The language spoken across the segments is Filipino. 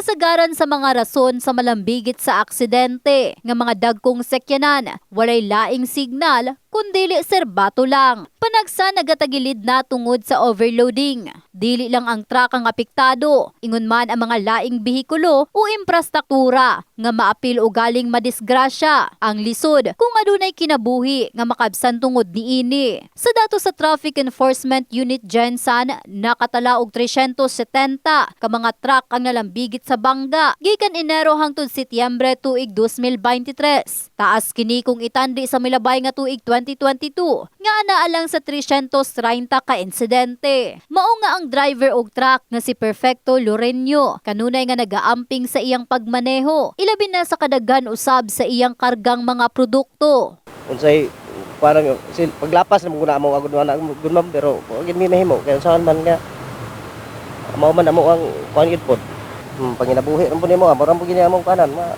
Kasagaran sa mga rason sa malambigit sa aksidente nga mga dagkong sekyanan, walay laing signal kundili serbato lang. Panagsa nagatagilid na tungod sa overloading. Dili lang ang truck ang apektado, ingon man ang mga laing behikulo o infrastruktura nga maapil o galing madisgrasya ang lisod kung adunay kinabuhi nga makabsan tungod niini. Sa dato sa Traffic Enforcement Unit Gensan, nakatala og 370 ka mga truck ang nalambigit sa bangga gikan Enero hangtod Setyembre tuig 2023. Taas kini kung itandi sa milabay nga tuig 2022 nga anaalang sa 330 ka insidente. Mao nga ang driver og truck nga si Perfecto Lorenyo kanunay nga nagaamping sa iyang pagmaneho. Ilabi na sa kadaghan usab sa iyang kargang mga produkto. unsay parang paglapas na muna mo agud na agud pero gid mi mahimo. Kay saan man nga mao man amo ang kuan gid hmm, panginabuhi ron po nimo amo ron po gini among kanan ma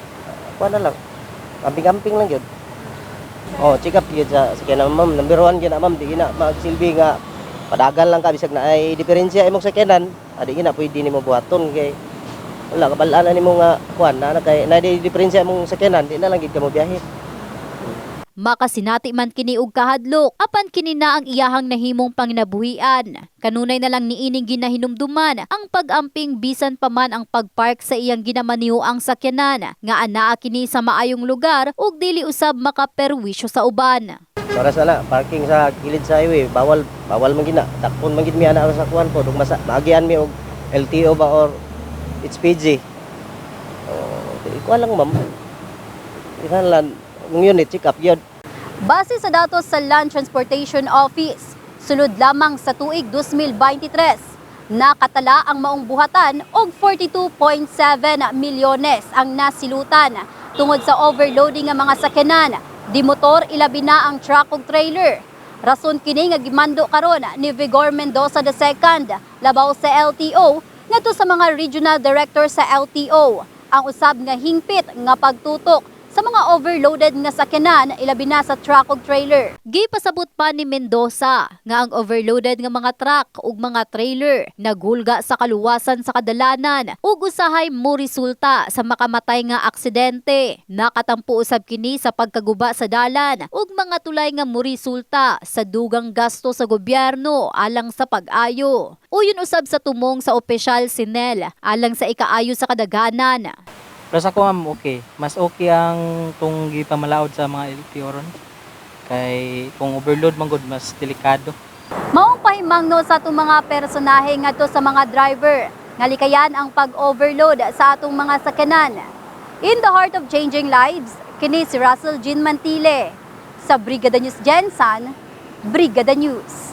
kuan na lang. Amping-amping lang gyud oh check up gyud sa sa kanan ma'am. Number 1 gyud na ma'am. Di gina magsilbi nga padagan lang ka bisag na ay diferensya imong sakyanan. Adi gina pwede nimo buhaton kay wala kabalaan na nimo nga kuan na kay na di diferensya imong sakyanan di na lang gid ka mo biyahe Makasinati man kini og kahadlok apan kini na ang iyahang nahimong panginabuhian. Kanunay na lang niining ginahinumduman ang pag-amping bisan pa man ang pagpark sa iyang ginamaniho ang sakyanan nga anaa kini sa maayong lugar ug dili usab makaperwisyo sa uban. Para sa na, parking sa gilid sa highway, bawal bawal man gina. Takpon man gid mi ana sa kuan po, dug masa maagian mi og LTO ba or HPG. Oh, di ko lang ma'am. Ilan lang ng unit check up. Base sa datos sa Land Transportation Office, sulod lamang sa tuig 2023, nakatala ang maong buhatan og 42.7 milyones ang nasilutan tungod sa overloading ng mga sakyanan, di motor ilabi na ang truck ug trailer. Rason kini nga gimando karon ni Vigor Mendoza II labaw sa LTO ngadto sa mga regional director sa LTO ang usab nga hingpit nga pagtutok sa mga overloaded nga sakyanan ilabi na sa truck ug trailer. Gipasabot pa ni Mendoza nga ang overloaded nga mga truck ug mga trailer naghulga sa kaluwasan sa kadalanan ug usahay mo resulta sa makamatay nga aksidente. Nakatampo usab kini sa pagkaguba sa dalan ug mga tulay nga mo resulta sa dugang gasto sa gobyerno alang sa pag-ayo. Uyon usab sa tumong sa opisyal Sinel alang sa ikaayo sa kadaghanan. Pero sa ako ma'am, okay. Mas okay ang kung gipamalaod sa mga LTO ron. Kay kung overload man gud mas delikado. Maong pahimangno sa atong mga personahe ngadto sa mga driver nga likayan ang pag-overload sa atong mga sakyanan. In the heart of changing lives, kini si Russell Jean Mantile sa Brigada News Gensan, Brigada News.